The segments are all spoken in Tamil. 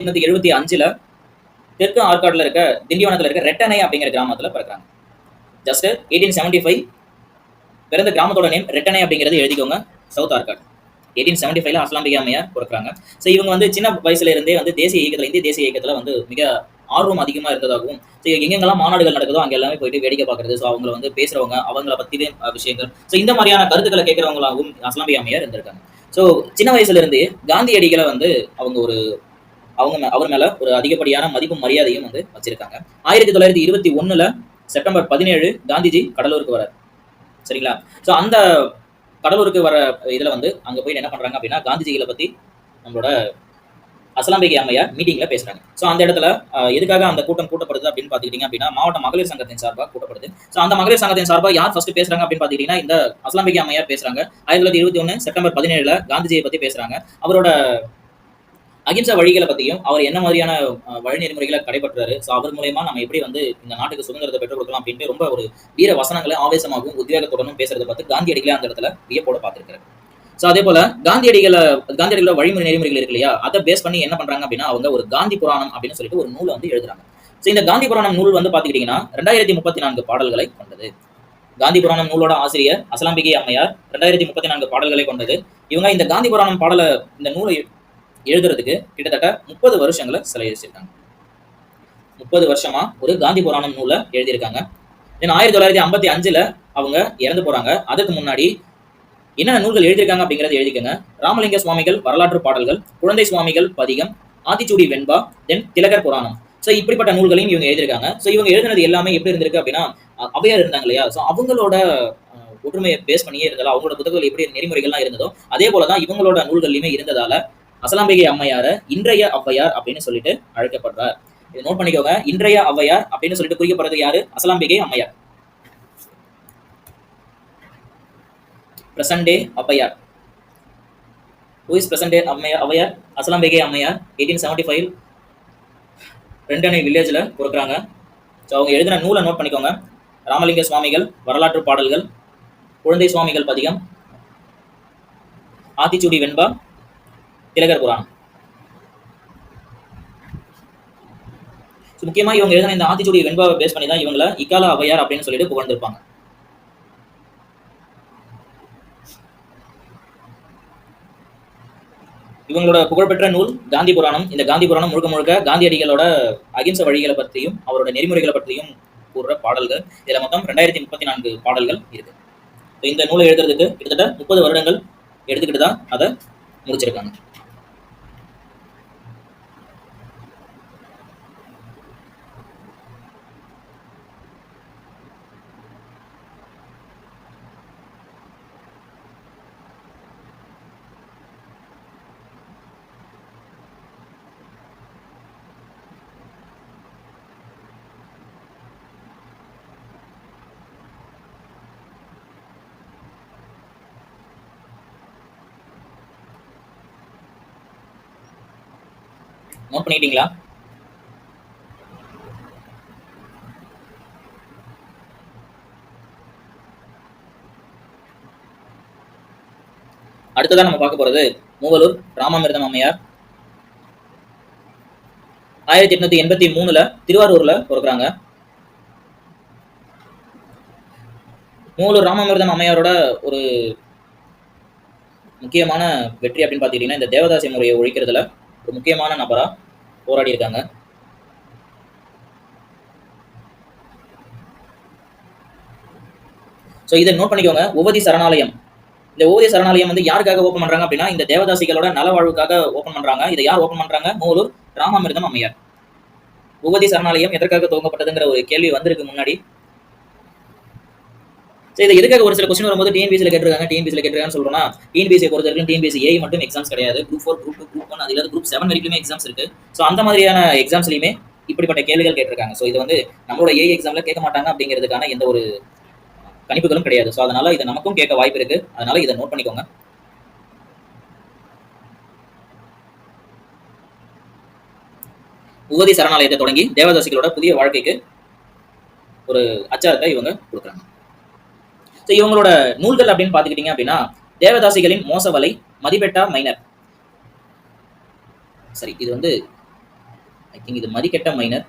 எழுபத்தி அஞ்சுல தெற்கு ஆற்காட்டில் இருக்க திண்டிவனத்தில் இருக்க ரெட்டனை அப்படிங்கிற கிராமத்தில் பிறக்கிறாங்க. ஜஸ்ட் எயிட்டீன் செவன்டி ஃபைவ் பிறந்த கிராமத்தோட நேம் ரெட்டனை அப்படிங்கிறது எழுதிக்கோங்க சவுத் ஆர்காட் எயிட்டீன் செவன்டி ஃபைவ்ல அஸ்லாம்பிகா அம்மையார் பிறக்கிறாங்க ஸோ இவங்க வந்து சின்ன வயசுல இருந்தே வந்து தேசிய இயக்கத்தில் இந்திய தேசிய இயக்கத்தில் வந்து மிக ஆர்வம் அதிகமாக இருந்ததாகவும் ஸோ எங்கெங்கெல்லாம் மாநாடுகள் நடக்குதோ அங்கே எல்லாமே போயிட்டு வேடிக்கை பார்க்குறது ஸோ அவங்கள வந்து பேசுறவங்க அவங்கள பத்தின விஷயங்கள் ஸோ இந்த மாதிரியான கருத்துக்களை கேட்குறவங்களாகவும் அஸ்லாம்பிகா அம்மையார் இருந்திருக்காங்க. ஸோ சின்ன வயசுலேருந்தே காந்தியடிகளை வந்து அவங்க ஒரு அவங்க மே- அவர் மேல ஒரு அதிகப்படியான மதிப்பும் மரியாதையும் வந்து வச்சிருக்காங்க. ஆயிரத்தி தொள்ளாயிரத்தி இருபத்தி ஒண்ணுல செப்டம்பர் பதினேழு காந்திஜி கடலூருக்கு வரார் சரிங்களா? ஸோ அந்த கடலூருக்கு வர இதில் வந்து அங்கே போய் என்ன பண்ணுறாங்க அப்படின்னா காந்திஜிகளை பற்றி நம்மளோட அசலாம்பிகை அம்மையார் மீட்டிங்கில் பேசுகிறாங்க ஸோ அந்த இடத்துல எதுக்காக அந்த கூட்டம் கூட்டப்படுது அப்படின்னு பார்த்துக்கிட்டிங்க அப்படின்னா மாவட்ட மகளிர் சங்கத்தின் சார்பாக கூட்டப்படுது. ஸோ அந்த மகளிர் சங்கத்தின் சார்பாக யார் ஃபஸ்ட்டு பேசுகிறாங்க அப்படின்னு பார்த்துக்கிட்டிங்கன்னா இந்த அசலாம்பிகை அம்மையார் பேசுகிறாங்க ஆயிரத்தி தொள்ளாயிரத்தி இருபத்தி ஒன்று செப்டம்பர் பதினேழில் காந்திஜியை பற்றி பேசுறாங்க. அவரோட அகிம்சா வழிகளை பத்தியும் அவர் என்ன மாதிரியான வழிநெறிமுறைகளை வழி நெறிமுறைகளை கடைபற்றாரு ஸோ அவர் மூலயமா நம்ம எப்படி வந்து இந்த நாட்டுக்கு சுதந்திரத்தை பெற்றுக் கொடுக்கலாம் அப்படின்ட்டு ரொம்ப ஒரு வீர வசனங்களை ஆவேசமாகவும் உத்வேகத்துடனும் பேசுறதை பார்த்து காந்தியடிகளே அந்த இடத்துல வியப்போட பார்த்துருக்காரு ஸோ அதே போல காந்தியடிகளை காந்தியடிகளோட வழிமுறை நெறிமுறைகள் இருக்கு இல்லையா? அதை பேஸ் பண்ணி என்ன பண்றாங்க அப்படின்னா அவங்க ஒரு காந்தி புராணம் அப்படின்னு சொல்லிட்டு ஒரு நூலை வந்து எழுதுறாங்க. ஸோ இந்த காந்தி புராணம் நூல் வந்து பாத்துக்கிட்டீங்கன்னா ரெண்டாயிரத்தி முப்பத்தி நான்கு பாடல்களை கொண்டது. காந்தி புராணம் நூலோட ஆசிரியர் அசலாம்பிகை அம்மையார் ரெண்டாயிரத்தி முப்பத்தி நான்கு பாடல்களை கொண்டது. இவங்க இந்த காந்தி புராணம் பாடலை இந்த நூலை எழுதுறதுக்கு கிட்டத்தட்ட முப்பது வருஷங்களை செலவழிச்சிருக்காங்க. முப்பது வருஷமா ஒரு காந்தி புராணம் நூலை எழுதியிருக்காங்க. தென் ஆயிரத்தி தொள்ளாயிரத்தி ஐம்பத்தி அஞ்சுல அவங்க இறந்து போறாங்க. அதுக்கு முன்னாடி என்னென்ன நூல்கள் எழுதியிருக்காங்க அப்படிங்கறத எழுதிக்கங்க. ராமலிங்க சுவாமிகள் வரலாற்று பாடல்கள் குழந்தை சுவாமிகள் பதிகம் ஆத்திச்சூடி வெண்பா தென் திலகர் புராணம். ஸோ இப்படிப்பட்ட நூல்களையும் இவங்க எழுதியிருக்காங்க. ஸோ இவங்க எழுதினது எல்லாமே எப்படி இருந்திருக்கு அப்படின்னா அவையார் இருந்தாங்க இல்லையா? ஸோ அவங்களோட அஹ், ஒற்றுமையை பேஸ் பண்ணியே இருந்ததால் அவங்களோட புத்தகங்கள் எப்படி நெறிமுறைகள்லாம் இருந்ததோ அதே போல தான் இவங்களோட நூல்கள்லையுமே இருந்ததால அசலாம்பிகை அம்மையார இன்றைய ஔவையார் அப்படின்னு சொல்லிட்டு அழைக்கப்படுறார். இதை நோட் பண்ணிக்கோங்க. இன்றைய ஔவையார் அப்படின்னு சொல்லிட்டு குறிக்கப்படுறது யாரு? Asalambikai Ammaiyar. Present day Avvaiyar. Who is present day Ammaiyar Avvaiyar? Asalambikai Ammaiyar eighteen seventy five ரெண்டனை வில்லேஜில் கொடுக்குறாங்க ஸோ அவங்க எழுதின நூலை நோட் பண்ணிக்கோங்க. ராமலிங்க சுவாமிகள் வரலாற்று பாடல்கள் குழந்தை சுவாமிகள் பதிகம் ஆத்திச்சூடி வெண்பா திலகர் புராணம். முக்கியமா இவங்க எழுதின இந்த ஆத்திச்சூடி வெண்பாவை பேஸ் பண்ணி தான் இவங்கள இக்கால அவையார் அப்படின்னு சொல்லிட்டு புகழ்ந்திருப்பாங்க. இவங்களோட புகழ்பெற்ற நூல் காந்தி புராணம். இந்த காந்தி புராணம் முழுக்க முழுக்க காந்தியடிகளோட அகிம்ச வழிகளை பற்றியும் அவரோட நெறிமுறைகளை பற்றியும் கூறுற பாடல்கள். இதில் மொத்தம் ரெண்டாயிரத்தி முப்பத்தி நான்கு பாடல்கள் இருக்கு. இந்த நூலை எழுதுறதுக்கு கிட்டத்தட்ட முப்பது வருடங்கள் எடுத்துக்கிட்டு தான் அதை முடிச்சிருக்காங்க. நோட் பண்ணிட்டீங்களா? அடுத்ததான் நம்ம பார்க்க போறது மூவலூர் ராமாமிர்தம் அம்மையார். ஆயிரத்தி எட்நூத்தி எண்பத்தி மூணுல திருவாரூர்ல பிறக்குறாங்க. மூவலூர் ராமாமிர்தம் அம்மையாரோட ஒரு முக்கியமான வெற்றி அப்படின்னு பார்த்துக்கிட்டீங்கன்னா இந்த தேவதாசி முறையை ஒழிக்கிறதுல ஒரு முக்கியமான நபரா போராடி இருக்காங்க. ஸோ இதை நோட் பண்ணிக்கோங்க. உவதி சரணாலயம். இந்த ஓவிய சரணாலயம் வந்து யாருக்காக ஓப்பன் பண்றாங்க அப்படின்னா இந்த தேவதாசிகளோட நலவாழ்வுக்காக ஓப்பன் பண்றாங்க. இதை யார் ஓப்பன் பண்றாங்க? மூலூர் ராமாமிர்தம் அம்மையார். உவதி சரணாலயம் எதற்காக துவங்கப்பட்டதுங்கிற ஒரு கேள்வி வந்திருக்கு முன்னாடி. ஸோ இது எதுக்காக ஒரு சில கொஸ்டின் வரும்போது டிஎன்பிசியில் கேட்டிருக்காங்க டிஎன்பிசியில் கேட்டிருக்காங்கன்னு சொல்றோம்னா டிஎன்பிசி பொறுத்த வரைக்கும் டிஎன்பிசி ஏ மட்டும் எக்ஸாம்ஸ் கிடையாது. Group four group two group one அது இல்லாத குரூப் செவன் வரைக்குமே எக்ஸாம்ஸ் இருக்கு. ஸோ அந்த மாதிரியான எக்ஸாம்ஸ்லையுமே இப்படிப்பட்ட கேள்விகள் கேட்டிருக்காங்க. ஸோ இது வந்து நம்மளோட ஏ எக்ஸாம்ல கேட்க மாட்டாங்க அப்படிங்கிறதுக்கான எந்த ஒரு கணிப்புகளும் கிடையாது. ஸோ அதனால இது நமக்கும் கேட்க வாய்ப்பு இருக்கு. அதனால இதை நோட் பண்ணிக்கோங்க. உபதி சரணாலயத்தை தொடங்கி தேவதாசிகளோட புதிய வாழ்க்கைக்கு ஒரு அச்சாரத்தை இவங்க கொடுக்குறாங்க. இவங்களோட நூல்கள் அப்படின்னு பார்த்துக்கிட்டீங்க அப்படின்னா தேவதாசிகளின் மோசவலை மதிபெட்டா மைனர் சரி இது வந்து ஐ திங்க் இது மதிக்கெட்ட மைனர்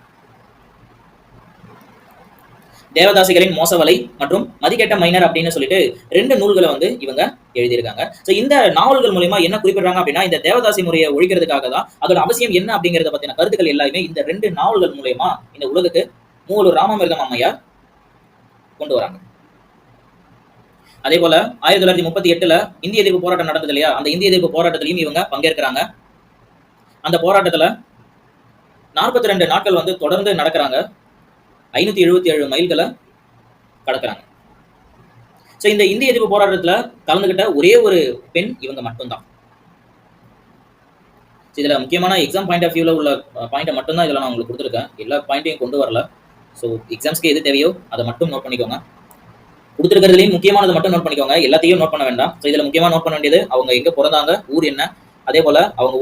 தேவதாசிகளின் மோசவலை மற்றும் மதிக்கெட்ட மைனர் அப்படின்னு சொல்லிட்டு ரெண்டு நூல்களை வந்து இவங்க எழுதியிருக்காங்க. ஸோ இந்த நாவல்கள் மூலியமா என்ன குறிப்பிடுறாங்க அப்படின்னா இந்த தேவதாசி முறையை ஒழிக்கிறதுக்காக தான் அதோட அவசியம் என்ன அப்படிங்கறத பத்தின கருத்துக்கள் எல்லாமே இந்த ரெண்டு நாவல்கள் மூலியமா இந்த உலகத்துக்கு மூலூர் ராமமிருதம் அம்மையார் கொண்டு வராங்க. அதே போல ஆயிரத்தி தொள்ளாயிரத்தி முப்பத்தி எட்டுல இந்திய எதிர்ப்பு போராட்டம் நடந்தது இல்லையா? அந்த இந்திய எதிர்ப்பு போராட்டத்திலையும் இவங்க பங்கேற்கிறாங்க. அந்த போராட்டத்துல நாற்பத்தி ரெண்டு நாட்கள் வந்து தொடர்ந்து நடக்கிறாங்க. ஐநூத்தி எழுபத்தி ஏழு மைல்களை கடக்கிறாங்க. ஸோ இந்த இந்திய எதிர்ப்பு போராட்டத்துல கலந்துகிட்ட ஒரே ஒரு பெண் இவங்க மட்டும்தான். இதில் இதுல முக்கியமான எக்ஸாம் பாயிண்ட் ஆஃப் வியூல உள்ள பாயிண்ட்டை மட்டும்தான் இதுல நான் உங்களுக்கு கொடுத்துருக்கேன். எல்லா பாயிண்ட்டையும் கொண்டு வரல. ஸோ எக்ஸாம்ஸ்க்கு எது தேவையோ அதை மட்டும் நோட் பண்ணிக்கோங்க. கொடுத்துருக்கிறதுலையும் முக்கியமானது மட்டும் நோட் பண்ணிக்கோங்க. எல்லாத்தையும் நோட் பண்ண வேண்டாம். ஸோ இதில் முக்கியமாக நோட் பண்ண வேண்டியது அவங்க எங்கே பிறந்தாங்க ஊர் என்ன அதே போல அவங்க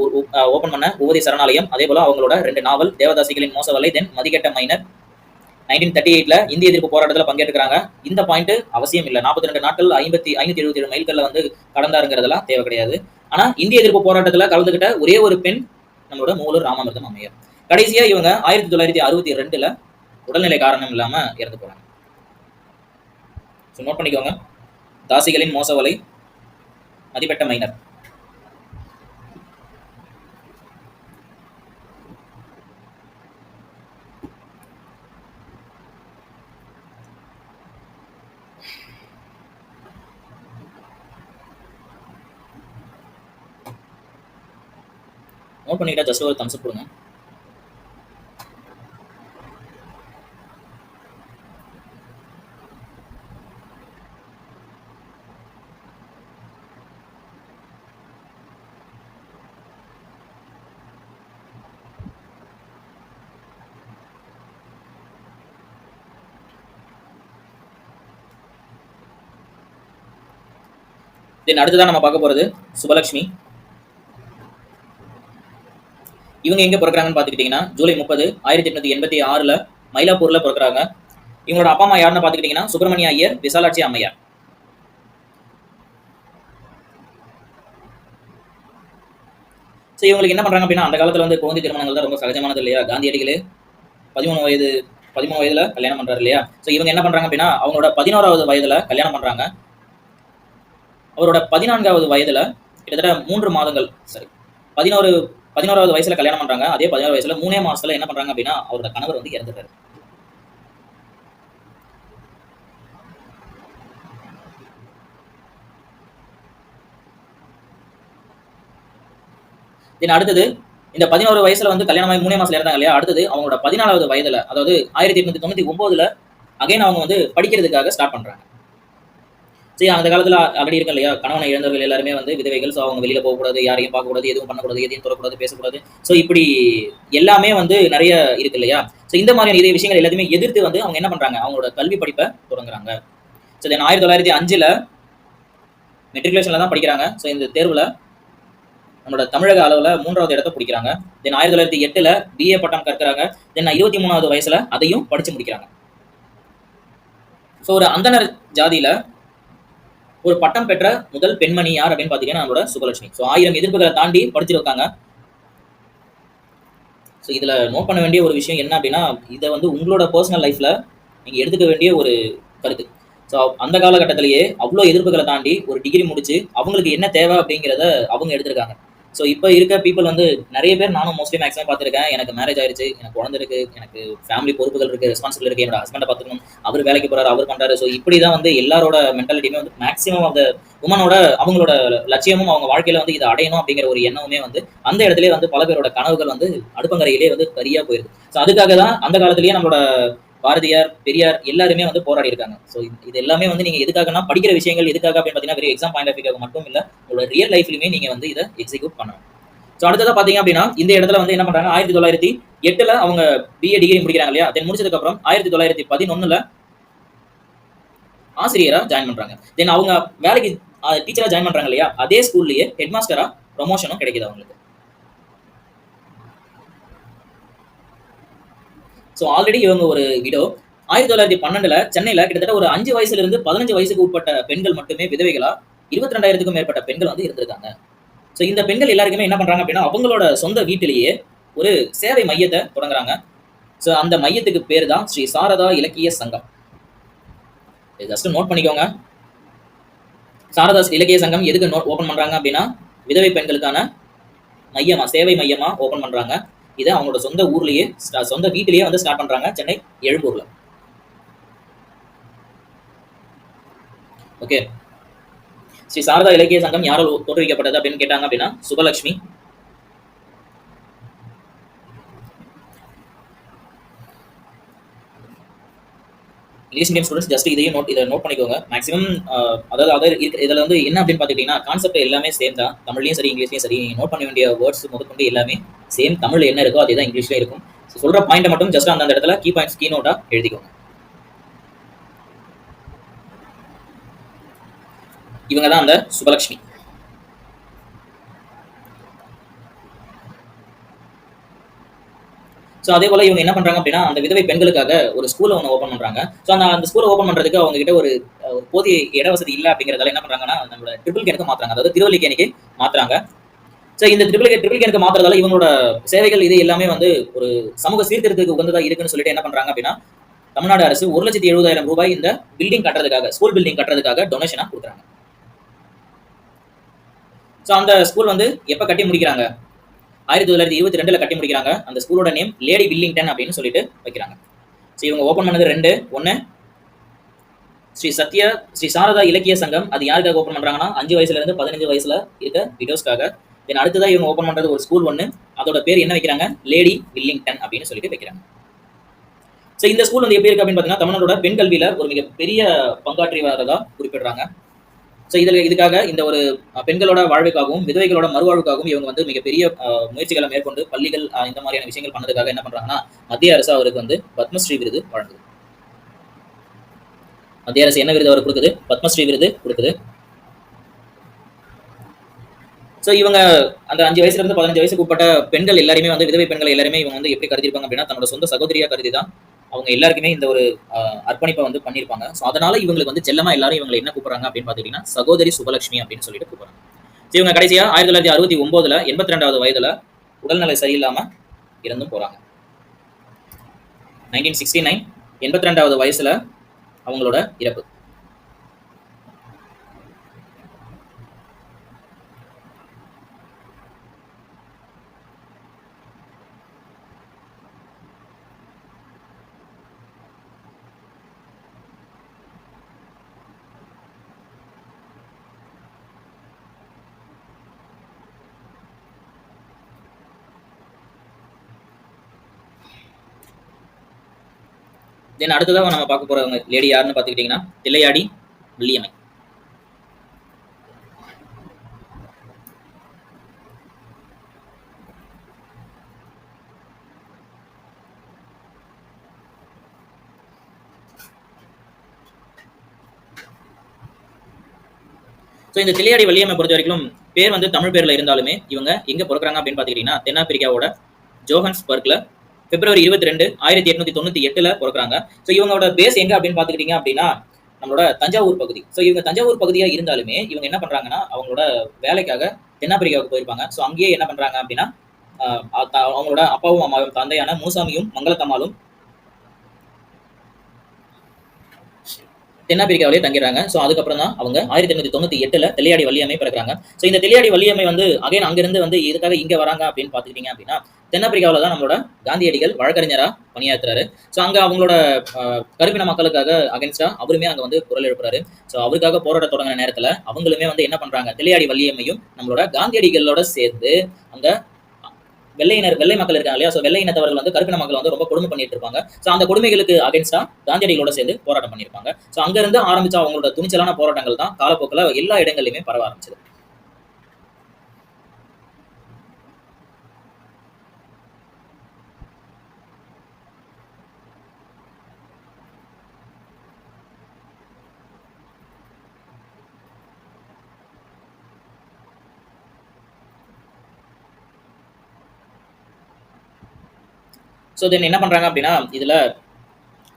ஓப்பன் பண்ண உபதி சரணாலயம் அதே போல அவங்களோட ரெண்டு நாவல் தேவதாசிகளின் மோசவலை தென் மதிக்கட்ட மைனர் நைன்டீன் தேர்ட்டி எயிட்ல இந்திய எதிர்ப்பு போராட்டத்தில் பங்கேற்றுக்கிறாங்க. இந்த பாயிண்ட் அவசியம் இல்லை. நாற்பத்தி ரெண்டு நாட்கள் ஐம்பத்தி ஐநூத்தி எழுபத்தி ஏழு மைல்கள்ல வந்து கடந்தாருங்கிறதெல்லாம் தேவை கிடையாது. ஆனா இந்திய எதிர்ப்பு போராட்டத்துல கலந்துகிட்ட ஒரே ஒரு பெண் நம்மளோட மூலூர் ராமாமிர்தம் அமையர் கடைசியா இவங்க ஆயிரத்தி தொள்ளாயிரத்தி அறுபத்தி ரெண்டுல உடல்நிலை காரணம் இல்லாம இறந்து போறாங்க. ஸோ நோட் பண்ணிக்கோங்க. தாசிகளின் மோசவலை மதிப்பெட்ட மைனர். நோட் பண்ணிக்கிட்டா ஜஸ்ட் ஒரு தம்ஸ் கொடுங்க. தென் அடுத்ததான் நம்ம பார்க்க போறது சுபலட்சுமி இவங்க எங்க பிறக்கிறாங்கன்னு பார்த்துக்கிட்டிங்கன்னா ஜூலை முப்பது ஆயிரத்தி எட்நூத்தி எண்பத்தி ஆறுல மயிலாப்பூர்ல பிறக்கிறாங்க. இவங்களோட அப்பா அம்மா யாருன்னு பார்த்துக்கிட்டிங்கன்னா சுப்பிரமணிய ஐயர் விசாலாட்சி அம்மையார். ஸோ இவங்களுக்கு என்ன பண்றாங்க அப்படின்னா அந்த காலத்துல வந்து குழந்தை திருமணங்கள் தான் ரொம்ப சகஜமானது இல்லையா? காந்தியடிகள் பதிமூணு வயது பதிமூணு வயதுல கல்யாணம் பண்ணுறாரு இல்லையா? ஸோ இவங்க என்ன பண்றாங்க அப்படின்னா அவங்களோட பதினோராவது வயதுல கல்யாணம் பண்றாங்க. அவரோட பதினான்காவது வயதுல கிட்டத்தட்ட மூன்று மாதங்கள் சரி பதினோரு பதினோராவது வயசுல கல்யாணம் பண்றாங்க. அதே பதினோரு வயசுல மூணே மாசத்துல என்ன பண்றாங்க அப்படின்னா அவரோட கணவர் வந்து இறந்துட்டாரு. தென் அடுத்தது இந்த பதினோரு வயசுல வந்து கல்யாணம் மூணே மாசத்துல இருந்தாங்க இல்லையா? அடுத்தது அவங்களோட பதினாலாவது வயதுல அதாவது ஆயிரத்தி எட்நூத்தி தொண்ணூத்தி ஒன்பதுல அகைன் அவங்க வந்து படிக்கிறதுக்காக ஸ்டார்ட் பண்றாங்க. சரி அந்த காலத்தில் ஆல்ரெடி இருக்கு இல்லையா? கணவனை இழந்தவர்கள் எல்லாருமே வந்து விதவைகள் ஸோ அவங்க வெளியில போகக்கூடாது யாரையும் பார்க்கக்கூடாது எதுவும் பண்ணக்கூடாது எதையும் தொடக்கூடாது பேசக்கூடாது. ஸோ இப்படி எல்லாமே வந்து நிறைய இருக்கு இல்லையா? ஸோ இந்த மாதிரியான இதே விஷயங்கள் எல்லாத்தையுமே எதிர்த்து வந்து அவங்க என்ன பண்ணுறாங்க அவங்களோட கல்வி படிப்பை தொடங்குறாங்க. ஸோ தென் ஆயிரத்தி தொள்ளாயிரத்தி அஞ்சில் மெட்ரிகுலேஷன்ல தான் படிக்கிறாங்க. ஸோ இந்த தேர்வுல நம்மளோட தமிழக அளவில் மூன்றாவது இடத்த பிடிக்கிறாங்க. தென் ஆயிரத்தி தொள்ளாயிரத்தி எட்டுல பிஏ பட்டம் கற்கிறாங்க. தென் இருபத்தி மூணாவது வயசுல அதையும் படிச்சு முடிக்கிறாங்க. ஸோ ஒரு அந்தனர் ஜாதியில ஒரு பட்டம் பெற்ற முதல் பெண்மணி யார் அப்படின்னு பாத்தீங்கன்னா நம்மளோட சுகலட்சுமி ஸோ ஆயிரம் எதிர்ப்புகளை தாண்டி படிச்சிருக்காங்க. ஸோ இதுல நோட் பண்ண வேண்டிய ஒரு விஷயம் என்ன அப்படின்னா இதை வந்து உங்களோட பர்சனல் லைஃப்ல நீங்கள் எடுத்துக்க வேண்டிய ஒரு கருத்து. ஸோ அந்த காலகட்டத்திலேயே அவ்வளோ எதிர்ப்புகளை தாண்டி ஒரு டிகிரி முடித்து அவங்களுக்கு என்ன தேவை அப்படிங்கிறத அவங்க எடுத்திருக்காங்க. ஸோ இப்போ இருக்க பீப்புள் வந்து நிறைய பேர் நானும் மோஸ்ட்லி மேக்ஸிமம் பார்த்துருக்கேன். எனக்கு மேரேஜ் ஆயிடுச்சு எனக்கு குழந்தை இருக்கு எனக்கு ஃபேமிலி பொறுப்புகள் இருக்கு ரெஸ்பான்சிபிள் இருக்கு என்னோட ஹஸ்பண்டை பார்த்துக்கணும். அவர் வேலைக்கு போறாரு அவர் பண்றாரு. ஸோ இப்படி தான் வந்து எல்லாரோட மென்டாலிட்டியுமே வந்து மேக்ஸிமம் அந்த உமனோட அவங்களோட லட்சியமும் அவங்க வாழ்க்கையில வந்து இதை அடையணும் அப்படிங்கிற ஒரு எண்ணமுமே வந்து அந்த இடத்துல வந்து பல பேரோட கனவுகள் வந்து அடுப்பங்கரையிலே வந்து சரியா போயிருது ஸோ அதுக்காக தான் அந்த காலத்திலேயே நம்மளோட பாரதியார் பெரியார் எல்லாருமே வந்து போராடி இருக்காங்க ஸோ இது எல்லாமே வந்து நீங்க எதுக்காகனா படிக்கிற விஷயங்கள் எதுக்காக அப்படின்னு பார்த்தீங்கன்னா வெறும் எக்ஸாம் பாயிண்ட் ஆஃப் வியூக்காக மட்டும் இல்லை உங்களோட ரியல் லைஃப்லையுமே நீங்க வந்து இதை எக்ஸிக்யூட் பண்ணணும். ஸோ அடுத்ததா பாத்தீங்க அப்படின்னா இந்த இடத்துல வந்து என்ன பண்றாங்க ஆயிரத்தி தொள்ளாயிரத்தி எட்டுல அவங்க பிஏ டிகிரி முடிக்கிறாங்க இல்லையா? தென் முடிச்சதுக்கு அப்புறம் ஆயிரத்தி தொள்ளாயிரத்தி பதினொன்னுல ஆசிரியரா ஜாயின் பண்றாங்க. தென் அவங்க வேலைக்கு டீச்சரா ஜாயின் பண்றாங்க இல்லையா? அதே ஸ்கூல்லயே ஹெட் மாஸ்டராக ப்ரொமோஷனும் கிடைக்குது அவங்களுக்கு. ஸோ ஆல்ரெடி இவங்க ஒரு விடோ ஆயிரத்தி தொள்ளாயிரத்தி பன்னெண்டுல சென்னையில கிட்டத்தட்ட ஒரு அஞ்சு வயசுல இருந்து பதினஞ்சு வயசுக்கு உட்பட்ட பெண்கள் மட்டுமே விதவைகளா இருபத்தி ரெண்டாயிரத்துக்கும் மேற்பட்ட பெண்கள் வந்து இருந்திருக்காங்க. ஸோ இந்த பெண்கள் எல்லாருக்குமே என்ன பண்றாங்க அப்படின்னா அவங்களோட சொந்த வீட்டிலேயே ஒரு சேவை மையத்தை தொடங்குறாங்க. ஸோ அந்த மையத்துக்கு பேர் தான் ஸ்ரீ சாரதா இலக்கிய சங்கம். ஜஸ்ட் நோட் பண்ணிக்கோங்க. சாரதா இலக்கிய சங்கம் எதுக்கு நோட் ஓப்பன் பண்றாங்க அப்படின்னா விதவை பெண்களுக்கான மையமா சேவை மையமா ஓப்பன் பண்றாங்க. இதை அவங்களோட சொந்த ஊர்லயே சொந்த வீட்டிலேயே வந்து ஸ்டார்ட் பண்றாங்க சென்னை எழும்பூர்ல. ஓகே ஸ்ரீ சாரதா இலக்கிய சங்கம் யாரால் தோற்றுவிக்கப்பட்டது அப்படின்னு கேட்டாங்க அப்படின்னா Subbulakshmi English medium students just இதையும் நோட் இதை நோட் பண்ணிக்கோங்க. மேக்ஸிமம் அதாவது அதர் இதில் வந்து என்ன அப்படின்னு பார்த்துக்கிட்டிங்கன்னா கான்செப்ட் எல்லாமே சேம் தான். தமிழ்லையும் சரி இங்கிலீஷ்லையும் சரி. நோட் பண்ண வேண்டிய வேர்ட்ஸ் முதற்கொண்டு எல்லாமே சேம் தமிழ் என்ன இருக்கோ அதே தான் இங்கிலீஷ்லேயும் இருக்கும். ஸோ சொல்கிற பாயிண்ட்டை மட்டும் ஜஸ்ட் அந்த இடத்துல கீ பாயிண்ட்ஸ் கீ நோட்டாக எழுதிக்கோங்க. இவங்க தான் அந்த சுபலக்ஷ்மி. ஸோ அதே போல இவங்க என்ன பண்றாங்க அப்படின்னா அந்த விதவை பெண்களுக்காக ஒரு ஸ்கூலை ஒன்று ஓப்பன் பண்றாங்க. ஸோ அந்த அந்த ஸ்கூலை ஓப்பன் பண்றதுக்கு அவங்க கிட்ட ஒரு போதிய இட வசதி இல்லை அப்படிங்கிறதால என்ன பண்றாங்கன்னா நம்மளோட ட்ரிபிள் கேனுக்கு மாத்துறாங்க. அதாவது திருவல்லிக்கேணிக்கு மாத்துறாங்க. ஸோ இந்த ட்ரிபிள் ட்ரிபிள் கேனுக்கு மாத்துறதால இவங்களோட சேவைகள் இது எல்லாமே வந்து ஒரு சமூக சீர்திருத்தத்துக்கு உகந்ததா இருக்குன்னு சொல்லிட்டு என்ன பண்றாங்க அப்படின்னா தமிழ்நாடு அரசு ஒரு லட்சத்தி எழுபதாயிரம் ரூபாய் இந்த பில்டிங் கட்டுறதுக்காக ஸ்கூல் பில்டிங் கட்டுறதுக்காக டொனேஷனாக கொடுக்குறாங்க. ஸோ அந்த ஸ்கூல் வந்து எப்போ கட்டி முடிக்கிறாங்க? ஆயிரத்தி தொள்ளாயிரத்தி இருபத்தி ரெண்டுல கட்டி முடிக்கிறாங்க. அந்த ஸ்கூலோட நேம் லேடி வில்லிங்டன் அப்படின்னு சொல்லிட்டு வைக்கிறாங்க. ஸோ இவங்க ஓப்பன் பண்ணது ரெண்டு. ஒன்று ஸ்ரீ சத்யா ஸ்ரீ சாரதா இலக்கிய சங்கம். அது யாருக்காக ஓப்பன் பண்றாங்கன்னா அஞ்சு வயசுல இருந்து பதினஞ்சு வயசுல இருக்க விடோஸ்க்காக தென் அடுத்ததா இவங்க ஓப்பன் பண்றது ஒரு ஸ்கூல் ஒன்று அதோட பேர் என்ன வைக்கிறாங்க? லேடி வில்லிங்டன் அப்படின்னு சொல்லிட்டு வைக்கிறாங்க. ஸோ இந்த ஸ்கூல் வந்து எப்படி இருக்கு அப்படின்னு பார்த்தீங்கன்னா தமிழ்நாடோட பெண் கல்வியில ஒரு மிகப்பெரிய பங்காற்றி வரதா குறிப்பிடுறாங்க. ஸோ இதில் இதுக்காக இந்த ஒரு பெண்களோட வாழ்வுக்காகவும் விதவைகளோட மறுவாழ்வுக்காகவும் இவங்க வந்து மிகப்பெரிய அஹ், முயற்சிகளை மேற்கொண்டு பள்ளிகள் இந்த மாதிரியான விஷயங்கள் பண்ணதுக்காக என்ன பண்றாங்கன்னா மத்திய அரசு அவருக்கு வந்து பத்மஸ்ரீ விருது வழங்குது. மத்திய அரசு என்ன விருது அவருக்கு கொடுக்குது? பத்மஸ்ரீ விருது கொடுக்குது. ஸோ இவங்க அந்த அஞ்சு வயசுல இருந்து பதினஞ்சு வயசுக்கு உட்பட்ட பெண்கள் எல்லாருமே வந்து விதவை பெண்கள் எல்லாருமே இவங்க வந்து எப்படி கருதிருப்பாங்க அப்படின்னா தன்னோட சொந்த சகோதரியா கருதி தான் அவங்க எல்லாருக்குமே இந்த ஒரு அர்ப்பணிப்பை வந்து பண்ணியிருப்பாங்க. ஸோ அதனால இவங்களுக்கு வந்து செல்லமா எல்லாரும் இவங்களை என்ன கூப்பிடுறாங்க அப்படின்னு பார்த்தீங்கன்னா சகோதரி சுபலட்சுமி அப்படின்னு சொல்லிட்டு கூப்பிடுறாங்க. ஸோ இவங்க கடைசியா ஆயிரத்தி தொள்ளாயிரத்தி அறுபத்தி ஒன்பதுல எண்பத்தி ரெண்டாவது வயதுல உடல்நிலை சரியில்லாம இறந்தும் போறாங்க. நைன்டீன் சிக்ஸ்டி நைன் எண்பத்தி ரெண்டாவது வயசுல அவங்களோட இறப்பு. தென் அடுத்ததாக நம்ம பார்க்க போறவங்க லேடி யாருன்னு பார்த்துக்கிட்டிங்கன்னா தில்லையாடி வெள்ளியம்மை ஸோ இந்த தில்லையாடி வள்ளியம்மை பொறுத்த வரைக்கும் பேர் வந்து தமிழ் பேரில் இருந்தாலுமே இவங்க எங்கே பிறக்கிறாங்க அப்படின்னு பார்த்துக்கிட்டிங்கன்னா தென்னாப்பிரிக்காவோட ஜோஹன்ஸ்பர்க்ல பிப்ரவரி இருபத்தி ரெண்டு ஆயிரத்தி எட்நூத்தி தொண்ணூத்தி எட்டுல பிறக்குறாங்க. ஸோ இவங்களோட பேஸ் எங்க அப்படின்னு பார்த்துக்கிட்டீங்க அப்படின்னா நம்மளோட தஞ்சாவூர் பகுதி. ஸோ இவங்க தஞ்சாவூர் பகுதியா இருந்தாலுமே இவங்க என்ன பண்றாங்கன்னா அவங்களோட வேலைக்காக தென்னாப்பிரிக்காவுக்கு போயிருப்பாங்க. ஸோ அங்கேயே என்ன பண்றாங்க அப்படின்னா அவங்களோட அப்பாவும் அம்மாவும் தந்தையான மூசாமியும் மங்களத்தம்மாளும் தென்னாப்பிரிக்காவிலே தங்கிறாங்க ஸோ அதுக்கப்புறம் தான் அவங்க ஆயிரத்தி எண்ணூத்தி தொண்ணூத்தி எட்டுல தெளியாடி வள்ளியம்மை பிறக்கிறாங்க. ஸோ இந்த தெளியாடி வள்ளியம்மை வந்து அகைன் அங்கிருந்து வந்து இதுக்காக இங்க வராங்க அப்படின்னு பார்த்துக்கிட்டீங்க அப்படின்னா தென்னாப்பிரிக்காவில் தான் நம்மளோட காந்தியடிகள் வழக்கறிஞராக பணியாற்றுறாரு. ஸோ அங்கே அவங்களோட கருப்பின மக்களுக்காக அகென்ஸ்டாக அவருமே அங்கே வந்து குரல் எழுப்புறாரு. ஸோ அவருக்காக போராட தொடங்கின நேரத்தில் அவங்களுமே வந்து என்ன பண்ணுறாங்க தெளியாடி வள்ளியம்மையும் நம்மளோட காந்தியடிகளோட சேர்ந்து அங்கே வெள்ளையினர் வெள்ளை மக்கள் இருக்காங்க இல்லையா? ஸோ வெள்ளை இனத்தவர்கள் வந்து கருப்பின மக்கள் வந்து ரொம்ப கொடுமை பண்ணிட்டு இருப்பாங்க. ஸோ அந்த கொடுமைகளுக்கு அகேன்ஸ்டா காந்தியடிகளோட சேர்ந்து போராட்டம் பண்ணியிருப்பாங்க. ஸோ அங்கிருந்து ஆரம்பிச்ச அவங்களோட துணிச்சலான போராட்டங்கள் தான் காலப்போக்கில் எல்லா இடங்கள்லையுமே பரவ ஆரம்பிச்சது. ஸோ தென் என்ன பண்ணுறாங்க அப்படின்னா இதில்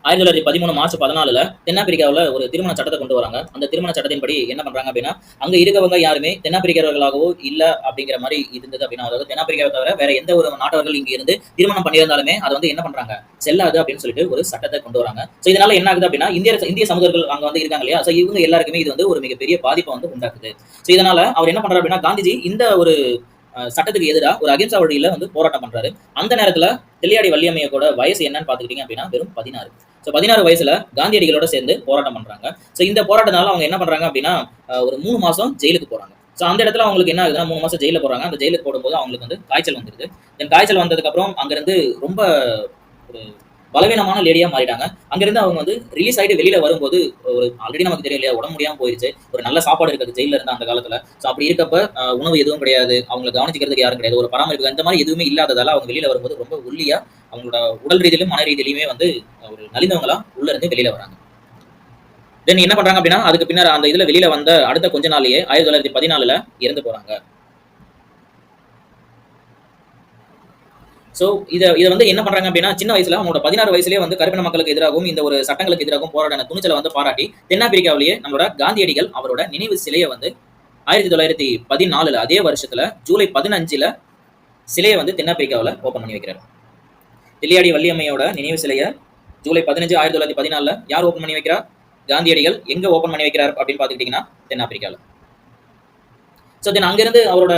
ஆயிரத்தி தொள்ளாயிரத்தி பதிமூணு மார்ச் பதினாலுல தென்னாப்பிரிக்காவில் ஒரு திருமண சட்டத்தை கொண்டு வராங்க. அந்த திருமண சட்டத்தின்படி என்ன பண்றாங்க அப்படின்னா அங்க இருக்கவங்க யாருமே தென்னாப்பிரிக்கர்களாகவோ இல்லை அப்படிங்கிற மாதிரி இருந்தது அப்படின்னா அதாவது தென்னாப்பிரிக்காவை தவிர வேற எந்த ஒரு நாட்டவர்கள் இங்க இருந்து திருமணம் பண்ணியிருந்தாலுமே அதை வந்து என்ன பண்றாங்க? செல்லாது அப்படின்னு சொல்லிட்டு ஒரு சட்டத்தை கொண்டு வராங்க. ஸோ இதனால என்ன ஆகுது அப்படின்னா இந்திய இந்திய சமூகர்கள் அங்க வந்து இருக்காங்க இல்லையா? ஸோ இவங்க எல்லாருக்குமே இது வந்து ஒரு மிகப்பெரிய பாதிப்பை வந்து உண்டாக்குது. ஸோ இதனால அவர் என்ன பண்றாரு அப்படின்னா காந்திஜி இந்த ஒரு சட்டத்துக்கு எதிராக ஒரு அகிம்சா வழியில வந்து போராட்டம் பண்றாரு. அந்த நேரத்துல தெல்லியாடி வள்ளியம்மையோட வயசு என்னன்னு பாத்துக்கிட்டீங்க அப்படின்னா வெறும் பதினாறு. ஸோ பதினாறு வயசுல காந்தியடிகளோட சேர்ந்து போராட்டம் பண்றாங்க. ஸோ இந்த போராட்டத்தினால அவங்க என்ன பண்றாங்க அப்படின்னா ஒரு மூணு மாசம் ஜெயிலுக்கு போறாங்க. ஸோ அந்த இடத்துல அவங்களுக்கு என்ன ஆகுதுன்னா மூணு மாசம் ஜெயிலில் போறாங்க. அந்த ஜெயிலுக்கு போடும்போது அவங்களுக்கு வந்து காய்ச்சல் வந்துருது. தென் காய்ச்சல் வந்ததுக்கப்புறம் அங்கேருந்து அங்கிருந்து ரொம்ப ஒரு பலவீனமான லேடியா மாறிட்டாங்க. அங்கிருந்து அவங்க வந்து ரிலீஸ் ஆயிட்டு வெளியில வரும்போது ஒரு ஆல்ரெடி நமக்கு தெரியல உடம்பு முடியாம போயிருச்சு. ஒரு நல்ல சாப்பாடு இருக்காது ஜெயில இருந்த அந்த காலத்துல. ஸோ அப்படி இருக்கப்ப உணவு எதுவும் கிடையாது. அவங்களை கவனிச்சுக்கிறதுக்கு யாரும் கிடையாது. ஒரு பராமரிப்பு அந்த மாதிரி எதுவுமே இல்லாததால அவங்க வெளியில வரும்போது ரொம்ப ஒல்லியா அவங்களோட உடல் ரீதியிலும் மன ரீதியிலுமே வந்து ஒரு நலிந்தவங்களா உள்ள இருந்து வெளியில வராங்க. தென் என்ன பண்றாங்க அப்படின்னா அதுக்கு பின்னர் அந்த இதுல வெளியில வந்த அடுத்த கொஞ்ச நாள்லயே ஆயிரத்தி தொள்ளாயிரத்தி பதினாலுல இறந்து போறாங்க. ஸோ இதை இதை வந்து என்ன பண்றாங்க அப்படின்னா சின்ன வயசுல அவங்களோட பதினாறு வயசுலயே வந்து கருப்பின மக்களுக்கு எதிராகவும் இந்த ஒரு சட்டங்களுக்கு எதிராகவும் போராடின துணிச்சலை வந்து பாராட்டி தென்னாப்பிரிக்காவிலேயே நம்மளோட காந்தியடிகள் அவரோட நினைவு சிலையை வந்து ஆயிரத்தி தொள்ளாயிரத்தி பதினாலுல அதே வருஷத்துல ஜூலை பதினஞ்சுல சிலையை வந்து தென்னாப்பிரிக்காவில் ஓப்பன் பண்ணி வைக்கிறார். தில்லியாடி வள்ளியம்மையோட நினைவு சிலையை ஜூலை பதினஞ்சு ஆயிரத்தி தொள்ளாயிரத்தி பதினாலுல யார் ஓப்பன் பண்ணி வைக்கிறா? காந்தியடிகள் எங்க ஓப்பன் பண்ணி வைக்கிறார் அப்படின்னு பார்த்துக்கிட்டிங்கன்னா தென்னாப்பிரிக்காவில். ஸோ தென் அங்கிருந்து அவரோட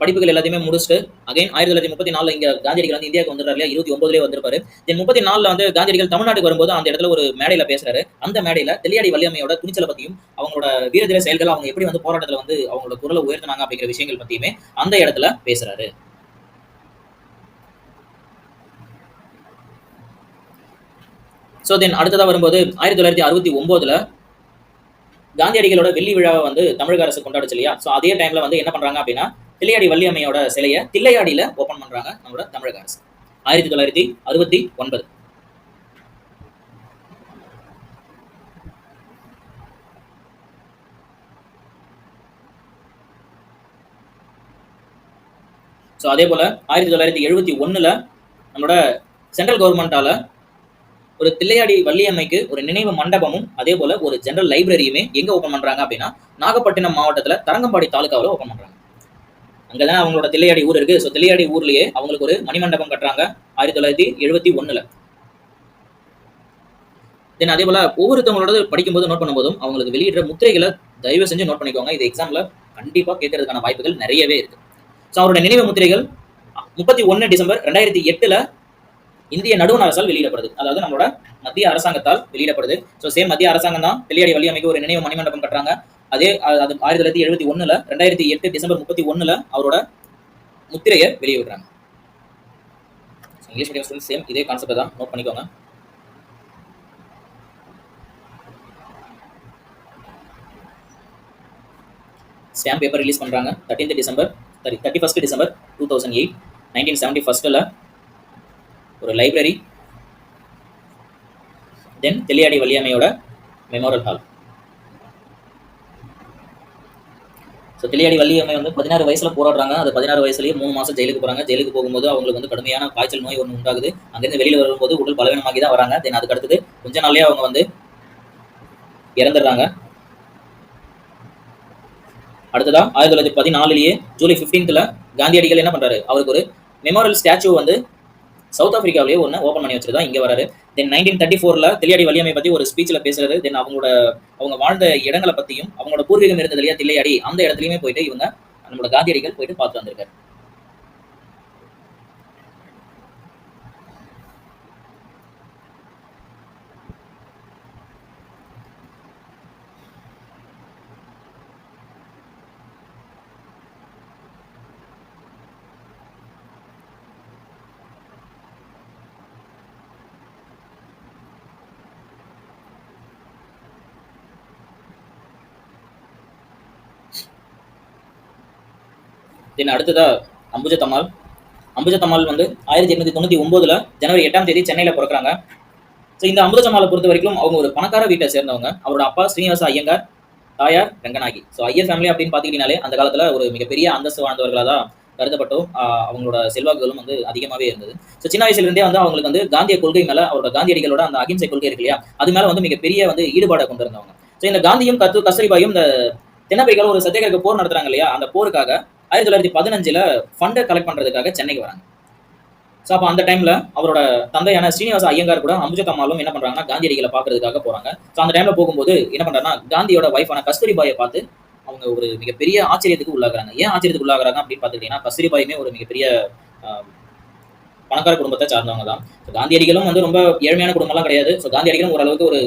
படிப்புகள் எல்லாத்தையுமே முடிச்சுட்டு அகைன் ஆயிரத்தி தொள்ளாயிரத்தி முப்பத்தி நாலில் இங்கே காந்தியடிகள் வந்து இந்தியாவுக்கு வந்துடுறாரு இல்லையா இருபத்தி ஒன்பதுலேயே வந்திருப்பாரு. தென் முப்பத்தி நாலில் வந்து காந்தியடிகள் தமிழ்நாட்டுக்கு வரும்போது அந்த இடத்துல ஒரு மேடையில் பேசுறாரு. அந்த மேடையில் தெளியாடி வல்லியம்மையோட துணிச்சலை பற்றியும் அவங்களோட வீரதீர செயல்கள் அவங்க எப்படி வந்து போராட்டத்தில் வந்து அவங்களோட குரலை உயர்த்தினாங்க அப்படிங்கிற விஷயங்கள் பற்றியுமே அந்த இடத்துல பேசுறாரு. ஸோ தென் அடுத்ததாக வரும்போது ஆயிரத்தி தொள்ளாயிரத்தி அறுபத்தி ஒம்போதில் காந்தியடிகளோட வெள்ளி விழாவை வந்து தமிழக அரசு கொண்டாடுச்சு இல்லையா? ஸோ அதே டைம்ல வந்து என்ன பண்றாங்க அப்படின்னா தில்லையாடி வள்ளியம்மையோட சிலையை தில்லையாடியில ஓப்பன் பண்றாங்க நம்மளோட தமிழக அரசு. ஆயிரத்தி தொள்ளாயிரத்தி அறுபத்தி ஒன்பது. ஸோ அதே போல ஆயிரத்தி தொள்ளாயிரத்தி எழுபத்தி ஒன்றில் நம்மளோட சென்ட்ரல் கவர்மெண்ட்டால் ஒரு தில்லையாடி வள்ளியம்மைக்கு ஒரு நினைவு மண்டபமும் அதே போல ஒரு ஜெனரல் லைப்ரரியுமே எங்க ஓப்பன் பண்றாங்க அப்படின்னா நாகப்பட்டினம் மாவட்டத்துல தரங்கம்பாடி தாலுக்காவில் ஓப்பன் பண்றாங்க. அங்கதான் அவங்களோட தில்லையாடி ஊர் இருக்கு. ஸோ தில்லையாடி ஊர்லயே அவங்களுக்கு ஒரு மணிமண்டபம் கட்டுறாங்க ஆயிரத்தி தொள்ளாயிரத்தி எழுபத்தி ஒண்ணுல. தென் அதே போல ஒவ்வொருத்தவங்களோட படிக்கும்போது நோட் பண்ணும்போதும் அவங்களுக்கு வெளியிடுற முத்திரைகளை தயவு செஞ்சு நோட் பண்ணிக்கோங்க. இது எக்ஸாம்ல கண்டிப்பா கேட்கறதுக்கான வாய்ப்புகள் நிறையவே இருக்கு. ஸோ அவரோட நினைவு முத்திரைகள் முப்பத்தி ஒன்னு டிசம்பர் ரெண்டாயிரத்தி எட்டுல இந்திய நடுவண் அரசால் வெளியிடப்படுது. அதாவது நம்மளோட மத்திய அரசாங்கத்தால் வெளியிடப்படுது. ஸோ சேம் மத்திய அரசாங்கம் தான் வழி வள்ளியம்மைக்கு ஒரு நினைவு மணிமண்டபம் கட்டுறாங்க. அதே அது ஆயிரத்தி தொள்ளாயிரத்தி எழுபத்தி ஒண்ணுல ரெண்டாயிரத்தி எட்டு டிசம்பர் முப்பத்தி ஒண்ணுல அவரோட முத்திரையை வெளியிடுறாங்க இங்கிலீஷ் மீடியம் சேம் இதே கான்செப்ட் தான் நோட் பண்ணிக்கோங்க. ஸ்டாம்ப் பேப்பர் ரிலீஸ் பண்ணுறாங்க thirteenth December sorry thirty first December two thousand eight nineteen seventy ஃபஸ்ட்டில் ஒரு library then Thillaiyadi வள்ளியம்மையோட memorial hall so Thillaiyadi Valliammai வந்து பதினாறு வயசில் போராடுறாங்க. அது பதினாறு வயசுலேயே மூணு மாதம் ஜெயிலுக்கு போகிறாங்க ஜெயிலுக்கு போகும்போது அவங்களுக்கு வந்து கடுமையான காய்ச்சல் நோய் ஒன்று உண்டாகுது. அங்கேருந்து வெளியில் வரும்போது உடல் பலவீனமாகி தான் வராங்க. தென் அதுக்கு அடுத்தது கொஞ்ச நாள்லேயே அவங்க வந்து இறந்துடுறாங்க. அடுத்ததா ஆயிரத்தி தொள்ளாயிரத்தி பதினாலுலேயே ஜூலை ஃபிஃப்டீன்த்தில் காந்தியடிகள் என்ன பண்றாரு? அவருக்கு ஒரு மெமோரியல் ஸ்டாச்சு வந்து சவுத் ஆப்பிரிக்காவிலே ஒன்று ஓப்பன் பண்ணி வச்சிருந்தா இங்கே வராரு. தென் நைன்டீன் தேர்ட்டி ஃபோரில் தில்லையாடி வலியமை பற்றி ஒரு ஸ்பீச்சில் பேசுறாரு. தென் அவங்களோட அவங்க வாழ்ந்த இடங்களை பற்றியும் அவங்களோட பூர்வீகம் இருந்தது இல்லையா தில்லையாடி அந்த இடத்துலையுமே போயிட்டு இவங்க நம்மளோட காந்தியடிகள் போயிட்டு பார்த்து வந்திருக்காரு. தென் அடுத்ததா அம்புஜத்தம்மாள் அம்புஜத்தம்மாள் வந்து ஆயிரத்தி எட்நூத்தி தொண்ணூத்தி ஒன்பதுல ஜனவரி எட்டாம் தேதி சென்னையில பிறக்குறாங்க. ஸோ இந்த அம்புஜத்தம்மாளை பொறுத்த வரைக்கும் அவங்க ஒரு பணக்கார வீட்டை சேர்ந்தவங்க. அவரோட அப்பா ஸ்ரீனிவாச ஐயங்கார் தாயார் ரங்கநாயகி. ஸோ ஐயர் ஃபேமிலி அப்படின்னு பார்த்துக்கிட்டீங்கனாலே அந்த காலத்துல ஒரு மிகப்பெரிய அந்தஸ்து வாழ்ந்தவர்களாக தான் கருதப்பட்டோம் அவங்களோட செல்வாக்குகளும் வந்து அதிகமாகவே இருந்தது. ஸோ சின்ன வயசுலேருந்தே வந்து அவங்களுக்கு வந்து காந்திய கொள்கை மேல அவரோட காந்தியடிகளோட அந்த அகிம்சை கொள்கை இருக்கு இல்லையா? அது மேல வந்து மிகப்பெரிய வந்து ஈடுபாடை கொண்டு இருந்தவங்க ஸோ இந்த காந்தியும் கத்து கஸ்தூரிபாயும் இந்த தென்னப்பைகள் ஒரு சத்தியகிரக போர் நடத்துறாங்க இல்லையா? அந்த போருக்காக ஆயிரத்தி தொள்ளாயிரத்தி பதினஞ்சில் ஃபண்டை கலெக்ட் பண்ணுறதுக்காக சென்னைக்கு வராங்க. ஸோ அப்போ அந்த டைமில் அவரோட தந்தையான ஸ்ரீனிவாச ஐயங்கார் கூட அம்புஜத்தம்மாலும் என்ன பண்ணுறாங்கன்னா காந்தியடிகளை பார்க்கறதுக்காக போகிறாங்க ஸோ அந்த டைமில் போகும்போது என்ன பண்ணுறாங்கன்னா காந்தியோட ஒய்ஃபான கஸ்தூரிபாயை பார்த்து அவங்க ஒரு மிகப்பெரிய ஆச்சரியத்துக்கு உள்ளாகுறாங்க. ஏன் ஆச்சரியத்துக்கு உள்ளாகுறாங்க அப்படின்னு பார்த்துக்கிட்டிங்கன்னா கஸ்தூரிபாயுமே ஒரு மிகப்பெரிய பணக்கார குடும்பத்தை சார்ந்தவங்க தான். ஸோ காந்தியடிகளும் வந்து ரொம்ப ஏழ்மையான குடும்பம்லாம் கிடையாது. ஸோ காந்தியடிகளும் ஓரளவுக்கு ஒரு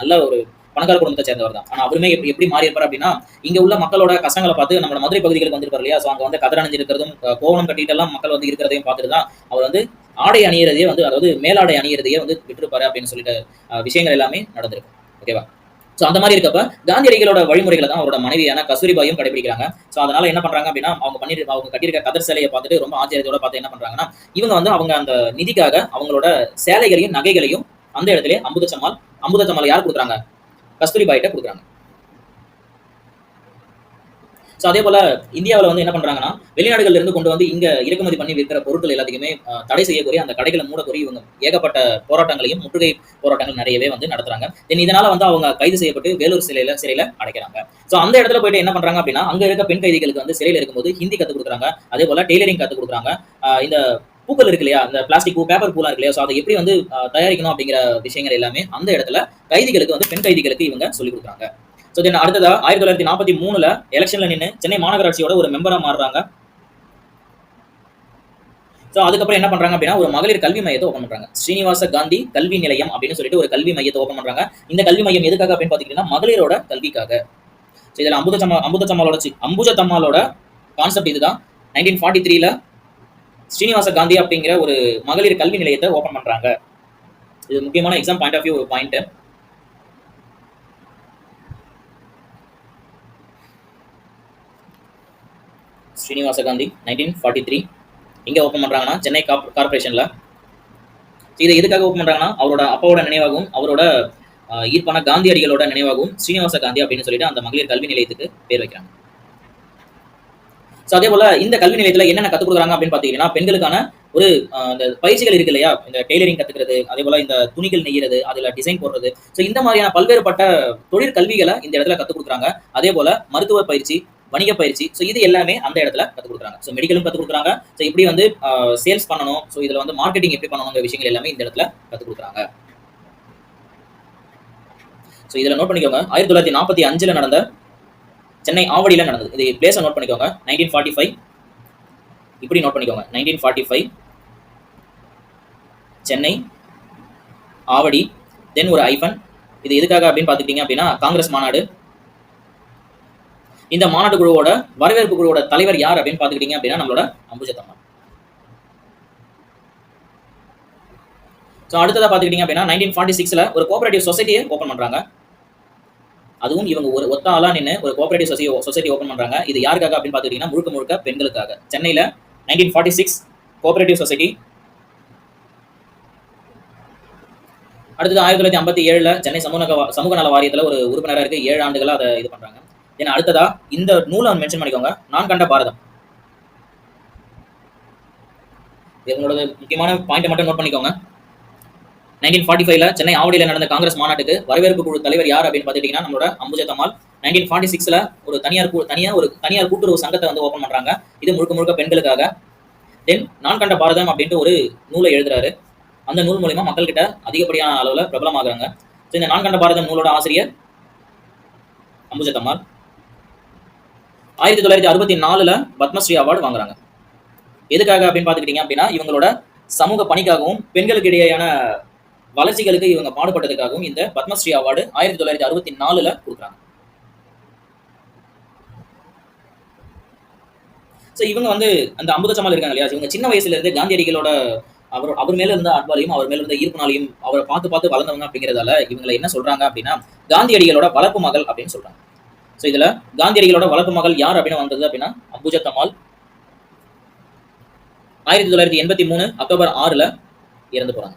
நல்ல ஒரு பணக்கார குடும்பத்தை சேர்ந்தவர் தான். ஆனால் அவருமே எப்படி எப்படி மாறி இருப்பார் அப்படின்னா இங்க உள்ள மக்களோட கஷ்டங்களை பார்த்து நம்ம மதுரை பகுதிகளுக்கு வந்திருப்பார் இல்லையா? ஸோ அங்க வந்து கதர் அணிஞ்சிருக்கிறதும் கோவணம் கட்டிட்டு எல்லாம் மக்கள் வந்து இருக்கிறதையும் பார்த்துட்டு தான் அவர் வந்து ஆடை அணியிறதையே வந்து அதாவது மேலாடை அணியிறதையே வந்து விட்டுருப்பாரு அப்படின்னு சொல்லிட்டு விஷயங்கள் எல்லாமே நடந்திருக்கும் ஓகேவா ஸோ அந்த மாதிரி இருக்கப்ப காந்தியடிகளோட வழிமுறைகளை தான் அவரோட மனைவியான கஸ்தூரிபாயும் கடைபிடிக்கிறாங்க. ஸோ அதனால என்ன பண்றாங்க அப்படின்னா அவங்க பண்ணி அவங்க கட்டியிருக்க கதர் சேலையை பார்த்துட்டு ரொம்ப ஆச்சரியத்தோட பார்த்து என்ன பண்றாங்கன்னா இவங்க வந்து அவங்க அந்த நிதிக்காக அவங்களோட சேலைகளையும் நகைகளையும் அந்த இடத்துல அம்புதச்சம்மாள் அம்புதச்சம்மாள் யார் கொடுக்குறாங்க? கஸ்தூரிபாயிட்ட கொடுக்குறாங்க. ஸோ அதே போல் இந்தியாவில் வந்து என்ன பண்ணுறாங்கன்னா வெளிநாடுகள்ல இருந்து கொண்டு வந்து இங்கே இறக்குமதி பண்ணி விற்கிற பொருட்கள் எல்லாத்தையுமே தடை செய்யக்கூடிய அந்த கடைகளை மூடக்கூடிய இவங்க ஏகப்பட்ட போராட்டங்களையும் முற்றுகை போராட்டங்கள் நிறையவே வந்து நடத்துறாங்க. தென் இதனால் வந்து அவங்க கைது செய்யப்பட்டு வேலூர் சிலையில் சிறையில் அடைக்கிறாங்க. ஸோ அந்த இடத்துல போயிட்டு என்ன பண்ணுறாங்க அப்படின்னா அங்கே இருக்க பெண் கைதிகளுக்கு வந்து சிறையில் இருக்கும்போது ஹிந்தி கற்றுக் கொடுக்குறாங்க. அதே போல் டெய்லரிங் கற்றுக் கொடுக்குறாங்க. இந்த பூக்கள் இருக்கு இல்லையா? அந்த பிளாஸ்டிக் பூ பேப்பர் பூலாம் இருக்கு இல்லையா? ஸோ அதை எப்படி வந்து தயாரிக்கணும் அப்படிங்கிற விஷயங்கள் எல்லாமே அந்த இடத்துல கைதிகளுக்கு வந்து பெண் கைதிகளுக்கு இவங்க சொல்லிக் கொடுக்குறாங்க. ஸோ தென் அடுத்ததா ஆயிரத்தி தொள்ளாயிரத்தி நாற்பத்தி மூணுல எலெக்ஷன்ல நின்று சென்னை மாநகராட்சியோட ஒரு மெம்பரா மாறுறாங்க. ஸோ அதுக்கப்புறம் என்ன பண்றாங்க அப்படின்னா ஒரு மகளிர் கல்வி மையத்தை ஓப்பன் பண்றாங்க. ஸ்ரீனிவாச காந்தி கல்வி நிலையம் அப்படின்னு சொல்லிட்டு ஒரு கல்வி மையத்தை ஓப்பன் பண்றாங்க. இந்த கல்வி மையம் எதுக்காக அப்படின்னு பாத்தீங்கன்னா மகளிரோட கல்விக்காக. ஸோ இதில் அம்புதச்சம்மா அம்புதச்சம்மாலோட அம்புஜத்தம்மாலோட கான்செப்ட் இதுதான். நைன்டீன் ஃபார்ட்டி த்ரீல ஸ்ரீனிவாச காந்தி அப்படிங்கிற ஒரு மகளிர் கல்வி நிலையத்தை ஓப்பன் பண்றாங்க. இது முக்கியமான எக்ஸாம் பாயிண்ட் ஆஃப் வியூ ஒரு point Srinivasa Gandhi nineteen forty three எங்கே ஓப்பன் பண்ணுறாங்கன்னா சென்னை காப் கார்பரேஷனில் இதை எதுக்காக ஓப்பன் பண்ணுறாங்கன்னா அவரோட அப்பாவோட நினைவாகவும் அவரோட ஈர்ப்பான காந்தியடிகளோட நினைவாகவும் ஸ்ரீனிவாச காந்தி அப்படின்னு சொல்லிட்டு அந்த மகளிர் கல்வி நிலையத்துக்கு பேர் வைக்கிறாங்க. ஸோ அதே போல இந்த கல்வி நிலையத்தில் என்னென்ன கற்றுக் கொடுக்குறாங்க அப்படின்னு பார்த்தீங்கன்னா பெண்களுக்கான ஒரு இந்த பயிற்சிகள் இருக்கு இல்லையா? இந்த டெய்லரிங் கத்துக்கிறது அதே போல இந்த துணிகள் நெய்யறது அதுல டிசைன் போடுறது. ஸோ இந்த மாதிரியான பல்வேறுபட்ட தொழிற்கல்விகளை இந்த இடத்துல கற்றுக் கொடுக்குறாங்க. அதே போல மருத்துவ பயிற்சி வணிக பயிற்சி ஸோ இது எல்லாமே அந்த இடத்துல கற்றுக் கொடுக்குறாங்க. ஸோ மெடிக்கலும் கற்றுக் கொடுக்குறாங்க. ஸோ இப்படி வந்து சேல்ஸ் பண்ணணும். ஸோ இதில் வந்து மார்க்கெட்டிங் எப்படி பண்ணணுங்கிற விஷயங்கள் எல்லாமே இந்த இடத்துல கற்றுக் கொடுக்குறாங்க. ஸோ இதில் நோட் பண்ணிக்கோங்க. ஆயிரத்தி தொள்ளாயிரத்தி நாற்பத்தி அஞ்சில் நடந்த சென்னை ஆவடியில் நடந்தது. இது பிளேஸை நோட் பண்ணிக்கோங்க. நைன்டீன் ஃபார்ட்டி ஃபைவ் இப்படி நோட் பண்ணிக்கோங்க. Nineteen forty five Chennai Avadi then ஒரு ஐஃபன் இது எதுக்காக அப்படின்னு பார்த்துக்கிட்டீங்க அப்படின்னா காங்கிரஸ் மாநாடு. இந்த மாநாட்டு குழுவோட வரவேற்பு குழுவோட தலைவர் யார் அப்படின்னு பார்த்துக்கிட்டீங்க அப்படின்னா நம்மளோட அம்புஜத்தம்மா. ஸோ அடுத்ததாக பார்த்துக்கிட்டிங்க அப்படின்னா நைன்டீன் ஃபார்ட்டி சிக்ஸில் ஒரு கோஆபரேட்டிவ் சொசைட்டியை ஓப்பன் பண்ணுறாங்க அதுவும் இவங்க ஒரு ஒத்த ஆளா நின்று ஒரு கோஆபரேட்டிவ் சொசைட்டி சொசைட்டி ஓப்பன் பண்ணுறாங்க இது யாருக்காக அப்படின்னு பார்த்துக்கிட்டீங்கன்னா முழுக்க முழுக்க பெண்களுக்காக. சென்னையில் nineteen forty six cooperative society அடுத்தது ஆயிரத்தி தொள்ளாயிரத்தி ஐம்பத்தி ஏழில் சென்னை சமூக சமூக நல வாரியத்தில் ஒரு உறுப்பினராக இருக்கு. ஏழு ஆண்டுகளா அதை இது பண்ணுறாங்க ஏன்னா அடுத்ததா இந்த நூலை மென்ஷன் பண்ணிக்கோங்க. நான் கண்ட பாரதம். இவங்களோட முக்கியமான பாயிண்ட் மட்டும் நோட் பண்ணிக்கோங்க. நைன்டீன் ஃபார்ட்டி ஃபைவ்ல சென்னை ஆவடியில் நடந்த காங்கிரஸ் மாநாட்டுக்கு வரவேற்பு குழு தலைவர் யார் அப்படின்னு பார்த்துட்டீங்கன்னா நம்மளோட அம்புஜத்தம்மாள் நைன்டீன் ஃபார்ட்டி சிக்ஸ்ல ஒரு தனியார் கூ- ஒரு தனியார் கூட்டுறவு சங்கத்தை வந்து ஓப்பன் பண்றாங்க. இது முழுக்க முழுக்க பெண்களுக்காக. தென் நான் கண்ட பாரதம் அப்படின்ட்டு ஒரு நூலை எழுதுறாரு. அந்த நூல் மூலயமா மக்கள்கிட்ட அதிகப்படியான அளவில் பிரபலமாகுறாங்க. ஸோ இந்த நான் கண்ட பாரதம் நூலோட ஆசிரியர் அம்புஜத்தம்மாள் ஆயிரத்தி தொள்ளாயிரத்தி அறுபத்தி நாலுல பத்மஸ்ரீ அவார்டு வாங்குறாங்க. எதுக்காக அப்படின்னு பார்த்துக்கிட்டீங்க அப்படின்னா இவங்களோட சமூக பணிக்காகவும் பெண்களுக்கு இடையேயான வளர்ச்சிகளுக்கு இவங்க பாடுபட்டதுக்காகவும் இந்த பத்மஸ்ரீ அவார்டு ஆயிரத்தி தொள்ளாயிரத்தி அறுபத்தி நாலுல கொடுக்குறாங்க. ஸோ இவங்க வந்து அந்த அம்புதச்சமால் இருக்காங்க இல்லையா? இவங்க சின்ன வயசுல இருந்து காந்தியடிகளோட அவர் அவர் மேல இருந்த அன்பாலையும் அவர் மேல இருந்த ஈர்ப்புனாலையும் அவரை பார்த்து பார்த்து வளர்ந்தவங்க அப்படிங்கிறதால இவங்களை என்ன சொல்றாங்க அப்படின்னா காந்தியடிகளோட வளர்ப்பு மகள் அப்படின்னு சொல்றாங்க. ஸோ இதுல காந்தியடிகளோட வளர்ப்பு மகள் யார் அப்படின்னு வந்தது அப்படின்னா அம்புஜத்தம்மாள் ஆயிரத்தி தொள்ளாயிரத்தி எண்பத்தி மூணு அக்டோபர் ஆறுல இறந்து போறாங்க.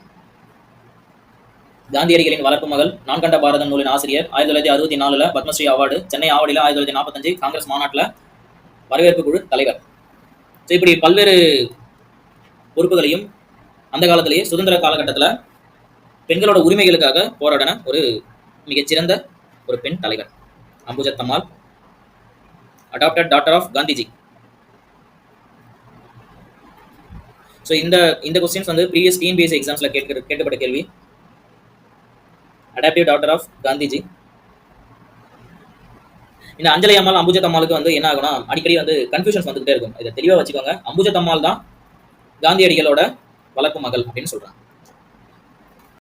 காந்தியடிகளின் வளர்ப்பு மகள் நான்கண்ட பாரதம் நூலின் ஆசிரியர் ஆயிரத்தி தொள்ளாயிரத்தி அறுபத்தி நாலுல பத்மஸ்ரீ அவார்டு சென்னை ஆவடியில் ஆயிரத்தி தொள்ளாயிரத்தி நாற்பத்தஞ்சு காங்கிரஸ் மாநாட்டில் வரவேற்பு குழு தலைவர். ஸோ இப்படி பல்வேறு பொறுப்புகளையும் அந்த காலத்திலேயே சுதந்திர காலகட்டத்தில் பெண்களோட உரிமைகளுக்காக போராடின ஒரு மிகச்சிறந்த ஒரு பெண் தலைவர் Ambujathammal adopted daughter of Gandhiji so இந்த இந்த கொஸ்டின்ஸ் வந்து ப்ரீவியஸ் டிஎன்பிஎஸ்சி எக்ஸாம்ஸில் கேட்க கேட்கப்பட்ட கேள்வி. அடாப்டிவ் டாக்டர் ஆஃப் காந்திஜி இந்த அஞ்சலி அம்மாள் அம்புஜத்தம்மாளுக்கு வந்து என்ன ஆகும்னா அடிக்கடி வந்து கன்ஃபியூஷன்ஸ் வந்துகிட்டே இருக்கும். இதை தெளிவாக வச்சுக்கோங்க. அம்புஜத்தம்மாள் தான் காந்தியடிகளோட வளர்ப்பு மகள் அப்படின்னு சொல்கிறாங்க